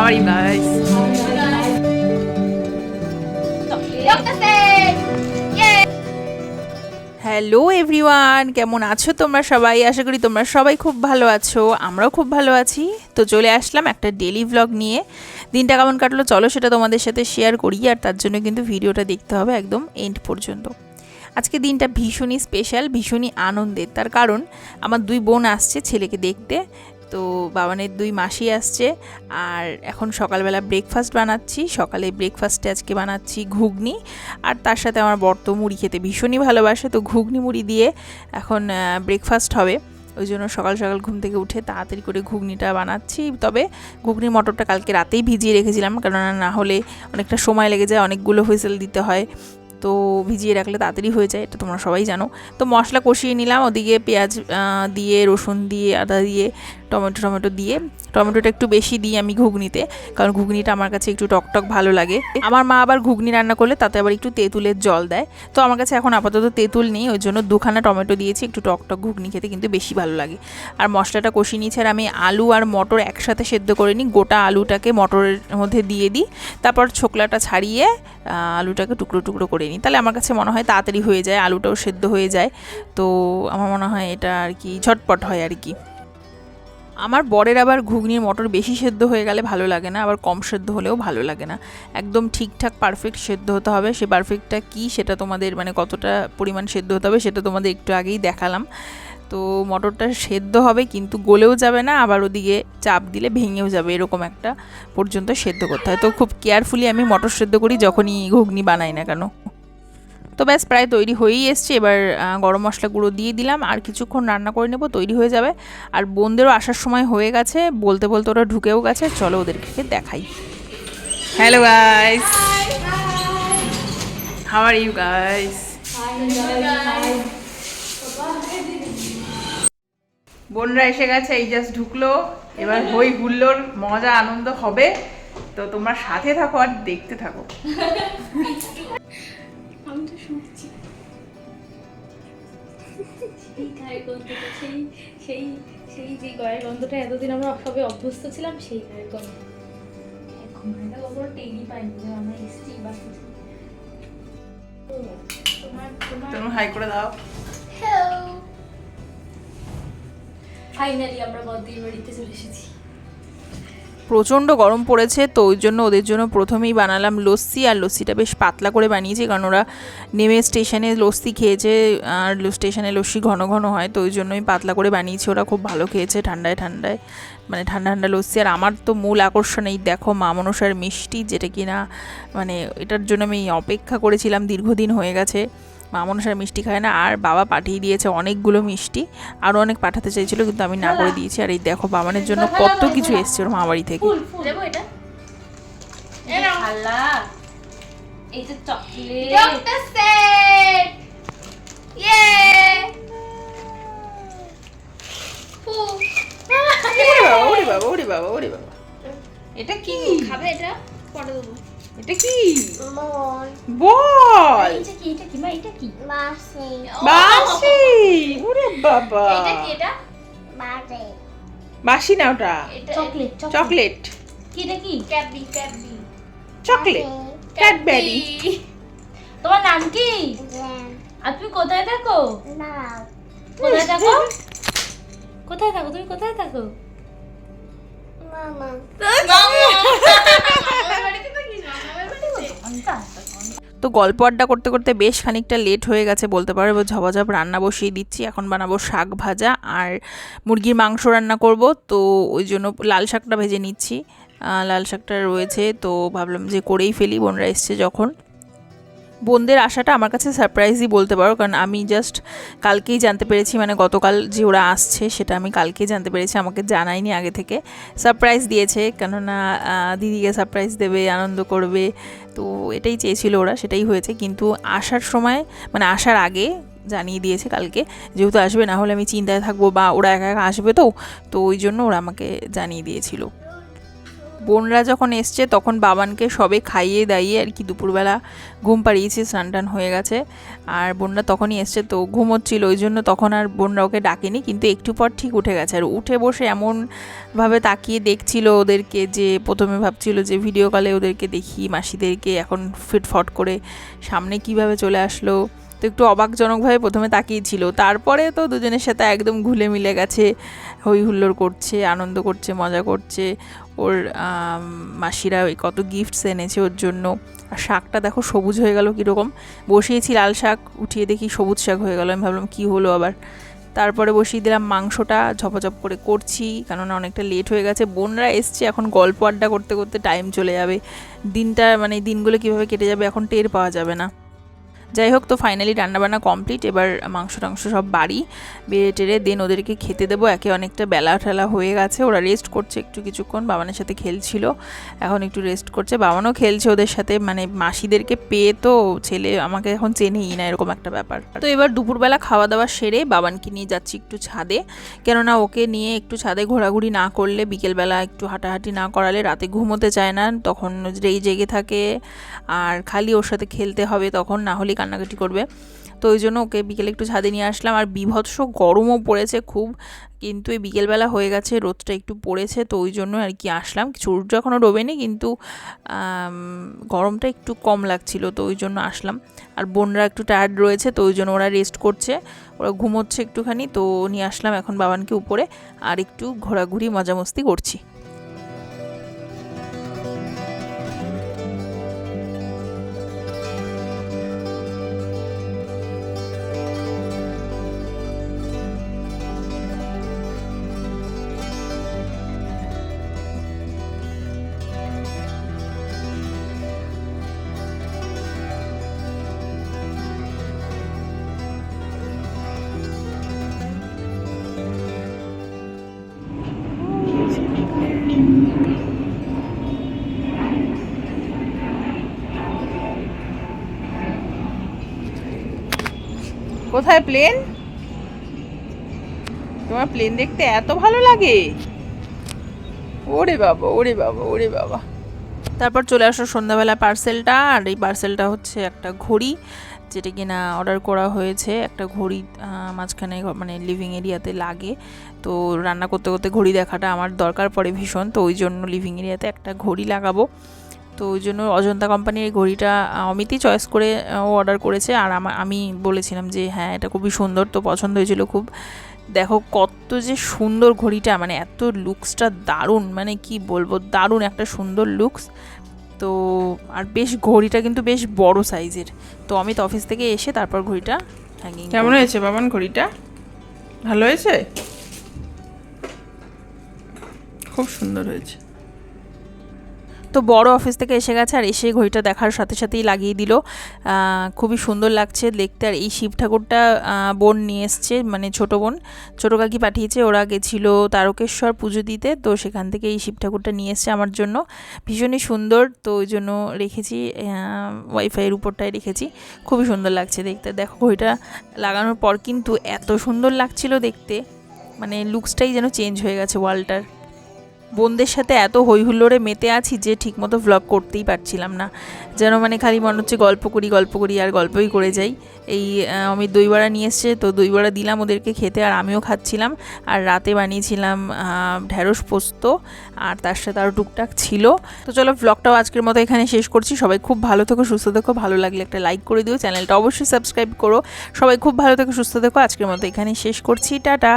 How? Hello everyone কেমন আছো তোমরা সবাই? আশা করি তোমরা সবাই খুব ভালো আছো। আমরাও খুব ভালো আছি। তো চলে আসলাম একটা ডেলি ভ্লগ নিয়ে। দিনটা কেমন কাটলো চলো সেটা তোমাদের সাথে শেয়ার করি। আর তার জন্য কিন্তু ভিডিওটা দেখতে হবে একদম এন্ড পর্যন্ত। আজকে দিনটা ভীষণই স্পেশাল ভীষণই আনন্দের। তার কারণ, আমার দুই বোন আসছে ছেলেকে দেখতে। তো বাবানের দুই মাসি আসছে, আর এখন সকালবেলা ব্রেকফাস্ট বানাচ্ছি। সকালে ব্রেকফাস্টে আজকে বানাচ্ছি ঘুগনি, আর তার সাথে আমার বর্ত মুড়ি খেতে ভীষণই ভালোবাসে, তো ঘুগনি মুড়ি দিয়ে এখন ব্রেকফাস্ট হবে। ওই জন্য সকাল সকাল ঘুম থেকে উঠে তাড়াতাড়ি করে ঘুগনিটা বানাচ্ছি। তবে ঘুগনির মটরটা কালকে রাতেই ভিজিয়ে রেখেছিলাম, কেননা না হলে অনেকটা সময় লেগে যায়, অনেকগুলো হুইসেল দিতে হয়। তো ভিজিয়ে রাখলে তাড়াতাড়ি হয়ে যায়, এটা তোমরা সবাই জানো। তো মশলা কষিয়ে নিলাম, ওদিকে পেঁয়াজ দিয়ে, রসুন দিয়ে, আদা দিয়ে টমেটো টমেটো দিয়ে। টমেটোটা একটু বেশি দিই আমি ঘুগনিতে, কারণ ঘুগনিটা আমার কাছে একটু টকটক ভালো লাগে। আমার মা আবার ঘুগনি রান্না করলে তাতে আবার একটু তেঁতুলের জল দেয়। তো আমার কাছে এখন আপাতত তেঁতুল নেই, ওই জন্য দুখানা টমেটো দিয়েছি, একটু টকটক ঘুগনি খেতে কিন্তু বেশি ভালো লাগে। আর মশলাটা কষিয়ে নিয়েছি আর আমি আলু আর মটর একসাথে সেদ্ধ করে নিই, গোটা আলুটাকে মটরের মধ্যে দিয়ে দিই। তারপর ছোকলাটা ছাড়িয়ে আলুটাকে টুকরো টুকরো করে নিই। তাহলে আমার কাছে মনে হয় তাড়াতাড়ি হয়ে যায়, আলুটাও সেদ্ধ হয়ে যায়। তো আমার মনে হয় এটা আর কি ঝটপট হয় আর কি। আমার বরের আবার ঘুগনির মটর বেশি সেদ্ধ হয়ে গেলে ভালো লাগে না, আবার কম সেদ্ধ হলেও ভালো লাগে না। একদম ঠিকঠাক পারফেক্ট সেদ্ধ হতে হবে, সে পারফেক্টটা কী সেটা তোমাদের মানে কতটা পরিমাণ সেদ্ধ হতে হবে সেটা তোমাদের একটু আগেই দেখালাম। তো মটরটা সেদ্ধ হবে কিন্তু গলেও যাবে না, আবার ওদিকে চাপ দিলে ভেঙেও যাবে, এরকম একটা পর্যন্ত সেদ্ধ করতে হয়। তো খুব কেয়ারফুলি আমি মটর সেদ্ধ করি যখনই ঘুগনি বানাই না কেন। তো ব্যাস, প্রায় তৈরি হয়েই এসছে। এবার গরম মশলা গুঁড়ো দিয়ে দিলাম। আর কিছুক্ষণ রান্না করে নেব, তৈরি হয়ে যাবে। আর বোনদেরও আসার সময় হয়ে গেছে। বলতে বলতে ওরা ঢুকেও গেছে। চলো ওদেরকে দেখাই। Hello guys how are you guys বোনরা এসে গেছে, এই জাস্ট ঢুকলো। এবার হই হুল্লোর মজা, আনন্দ হবে। তো তোমরা সাথে থাকো আর দেখতে থাকো। তো শুনছি সেই সেই সেই সেই যে গায়ের গন্ধটা এতদিন আমরা সবে অভ্যস্ত ছিলাম সেই গায়ের গন্ধ এখন এটা কখনো টেরই পাইনি যে আমরা এসছি বা কিছু। তোমার তোমার হাই করে দাও। ফাইনালি আমরা বদ্দির বাড়িতে চলে এসেছি। প্রচণ্ড গরম পড়েছে, তো ওই জন্য ওদের জন্য প্রথমেই বানালাম লস্যি, আর লস্যিটা বেশ পাতলা করে বানিয়েছি, কারণ ওরা নেমে স্টেশনে লস্যি খেয়েছে, আর স্টেশনে লস্যি ঘন ঘন হয়, তো ওই জন্যই পাতলা করে বানিয়েছি, ওরা খুব ভালো খেয়েছে ঠান্ডায় ঠান্ডায়। মানে ঠান্ডা ঠান্ডা লস্যি। আর আমার তো মূল আকর্ষণ এই দেখো মা মনসার মিষ্টি যেটা কি না মানে এটার জন্য আমি অপেক্ষা করেছিলাম দীর্ঘদিন হয়ে গেছে। মা মনসার মিষ্টি খায় না। আর বাবা পাঠিয়ে দিয়েছে অনেকগুলো মিষ্টি। আরও অনেক পাঠাতে চাইছিল কিন্তু আমি না করে দিয়েছি। আর এই দেখো বাবানের জন্য কত কিছু এসছে ওর মা বাড়ি থেকে। ফুল ফুল। দেবো এটা? খালা। এই যে চকলেট। বাবা ওরে বাবা ওরে বাবা। এটা কি? খাবে এটা? পরে দেবো। এটা কি? বল। এটা কি এটা কি? মা এটা কি? mercy, বাসি? ওরে বাবা। এটা কি এটা? mercy. বাসি না ওটা? এটা চকলেট চকলেট। কি এটা কি? চকলেট। ক্যাডবেরি। তোমার নাম কি? আর তুমি কোথায় থাকো? কোথায় থাকো? কোথায় থাকো? তুমি কোথায় থাকো. তো গল্প আড্ডা করতে করতে বেশ খানিকটা লেট হয়ে গেছে, বলতে পারো। এবার রান্না বসিয়ে দিচ্ছি। এখন বানাবো শাক ভাজা আর মুরগির মাংস রান্না করব। তো ওই জন্য লাল শাকটা ভেজে নিচ্ছি। লাল শাকটা রয়েছে, তো ভাবলাম যে করেই ফেলি, বোনরা এসছে যখন। বোনদের আসাটা আমার কাছে সারপ্রাইজই বলতে পারো। কারণ আমি জাস্ট কালকেই জানতে পেরেছি মানে গতকাল যে ওরা আসছে, সেটা আমি কালকেই জানতে পেরেছি। আমাকে জানায়নি আগে থেকে। সারপ্রাইজ দিয়েছে, কেননা দিদিকে সারপ্রাইজ দেবে, আনন্দ করবে। তো এটাই চেয়েছিল ওরা, সেটাই হয়েছে। কিন্তু আসার সময় মানে আসার আগে জানিয়ে দিয়েছে কালকে, যেহেতু আসবে, না হলে আমি চিন্তায় থাকব বা ওরা একা একা আসবে তো। তো ওই জন্য ওরা আমাকে জানিয়ে দিয়েছিল। বোনরা যখন এসছে, তখন বাবানকে সবে খাইয়ে দাইয়ে আর কি দুপুরবেলা ঘুম পাড়িয়েছি স্নান টান হয়ে গেছে। আর বোনরা তখনই এসছে, তো ঘুমোচ্ছিল ওই জন্য তখন আর বোনরা ওকে ডাকেনি, কিন্তু একটু পর ঠিক উঠে গেছে। আর উঠে বসে এমনভাবে তাকিয়ে দেখছিল ওদেরকে যে, প্রথমে ভাবছিল যে ভিডিও কলে ওদেরকে দেখি, মাসিদেরকে, এখন ফিটফট করে সামনে কীভাবে চলে আসলো। তো একটু অবাকজনকভাবে প্রথমে তাকিয়েছিল তারপরে তো দুজনের সাথে একদম ঘুলে মিলে গেছে, হই হুল্লোড় করছে, আনন্দ করছে, মজা করছে। ওর মাসিরা ওই কত গিফটস এনেছে ওর জন্য। আর শাকটা দেখো সবুজ হয়ে গেল কীরকম। বসিয়েছি লাল শাক, উঠিয়ে দেখি সবুজ শাক হয়ে গেল। আমি ভাবলাম, কী হলো আবার? তারপরে বসিয়ে দিলাম মাংসটা, ঝপঝপ করে করছি, কেননা অনেকটা লেট হয়ে গেছে। বোনরা এসছে, এখন গল্প আড্ডা করতে করতে টাইম চলে যাবে। দিনটা মানে দিনগুলো কীভাবে কেটে যাবে এখন টের পাওয়া যাবে না। যাই হোক তো ফাইনালি রান্নাবান্না কমপ্লিট এবার মাংস টাংস সব বাড়ি। বেড়ে টেরে দেন ওদেরকে খেতে দেবো, একে অনেকটা বেলা ঠেলা হয়ে গেছে, ওরা রেস্ট করছে একটু কিছুক্ষণ, বাবানের সাথে খেলছিল, এখন একটু রেস্ট করছে, বাবানও খেলছে ওদের সাথে মানে মাসিদেরকে পেয়ে তো ছেলে আমাকে এখন চেনেই না, এরকম একটা ব্যাপার। তো এবার দুপুরবেলা খাওয়া দাওয়া সেরে বাবানকে নিয়ে যাচ্ছি একটু ছাদে, কেননা ওকে নিয়ে একটু ছাদে ঘোরাঘুরি না করলে, বিকেলবেলা একটু হাঁটাহাঁটি না করালে রাতে ঘুমোতে চায় না, তখন রেই জেগে থাকে, আর খালি ওর সাথে খেলতে হবে তখন, না হলে কান্নাকাটি করবে। তো ওই জন্য ওকে বিকেলে একটু ছাদে নিয়ে আসলাম। আর বিভৎস গরমও পড়েছে খুব, কিন্তু এই বিকেলবেলা হয়ে গেছে, রোদটা একটু পড়েছে, তো ওই জন্য আর কি আসলাম। সূর্য এখনও ডোবেনি, কিন্তু গরমটা একটু কম লাগছিল, তো ওই জন্য আসলাম। আর বোনরা একটু টায়ার্ড রয়েছে, তো ওই জন্য ওরা রেস্ট করছে। ওরা ঘুমোচ্ছে একটুখানি, তো নিয়ে আসলাম এখন বাবানকে উপরে। আর একটু ঘোরাঘুরি মজা মস্তি করছি। কোথায় প্লেন তোমার প্লেন দেখতে এত ভালো লাগে। ওরে বাবা ওরে বাবা ওরে বাবা। তারপর চলে আসো সন্ধ্যাবেলা পার্সেলটা আর এই পার্সেলটা হচ্ছে একটা ঘড়ি, যেটা কিনা অর্ডার করা হয়েছে। একটা ঘড়ি মাঝখানে মানে লিভিং এরিয়াতে লাগে। তো রান্না করতে করতে ঘড়ি দেখাটা আমার দরকার পড়ে ভীষণ, তো ওই জন্য লিভিং এরিয়াতে একটা ঘড়ি লাগাবো। তো ওই জন্য অজন্তা কোম্পানির এই ঘড়িটা অমিতই চয়েস করে ও অর্ডার করেছে। আর আমা- আমি বলেছিলাম যে হ্যাঁ এটা খুবই সুন্দর তো পছন্দ হয়েছিল খুব। দেখো কত যে সুন্দর ঘড়িটা মানে এত লুকসটা দারুণ মানে কি বলব দারুণ একটা সুন্দর লুকস তো আর বেশ ঘড়িটা কিন্তু বেশ বড় সাইজের তো অমিত অফিস থেকে এসে তারপর ঘড়িটা হ্যাঙ্গিং কেমন হয়েছে বাবান ঘড়িটা? ভালো হয়েছে? খুব সুন্দর হয়েছে। তো বড় অফিস থেকে এসে গেছে আর এসে ঘড়িটা দেখার সাথে সাথেই লাগিয়ে দিল। খুবই সুন্দর লাগছে দেখতে আর এই শিব ঠাকুরটা বোন নিয়ে এসছে মানে ছোট বোন। ছোটো কাকি পাঠিয়েছে, ওরা গেছিল তারকেশ্বর পুজো দিতে, তো সেখান থেকে এই শিব ঠাকুরটা নিয়ে এসছে আমার জন্য। ভীষণই সুন্দর, তো ওই জন্য রেখেছি ওয়াইফাইয়ের উপরটায় রেখেছি। খুবই সুন্দর লাগছে দেখতে। দেখো ঘড়িটা লাগানোর পর কিন্তু এত সুন্দর লাগছিল দেখতে। মানে লুকসটাই যেন চেঞ্জ হয়ে গেছে ওয়ালটার বোনদের সাথে এত হইহুল্লোড়ে মেতে আছি যে ঠিকমতো ভ্লগ করতেই পারছিলাম না। যেন মানে খালি মনে হচ্ছে গল্প করি গল্প করি আর গল্পই করে যাই। এই আমি অমিত দই বড়া নিয়ে এসছে, তো দই বড়া দিলাম ওদেরকে খেতে আর আমিও খাচ্ছিলাম। আর রাতে বানিয়েছিলাম ঢ্যাঁড়স পোস্ত আর তার সাথে আরও টুকটাক ছিল। তো চলো ভ্লগটাও আজকের মতো এখানে শেষ করছি। সবাই খুব ভালো থেকো, সুস্থ থেকো। ভালো লাগলে একটা লাইক করে দিও। চ্যানেলটা অবশ্যই সাবস্ক্রাইব করো। সবাই খুব ভালো থেকো, সুস্থ থেকো। আজকের মতো এখানে শেষ করছি। টাটা!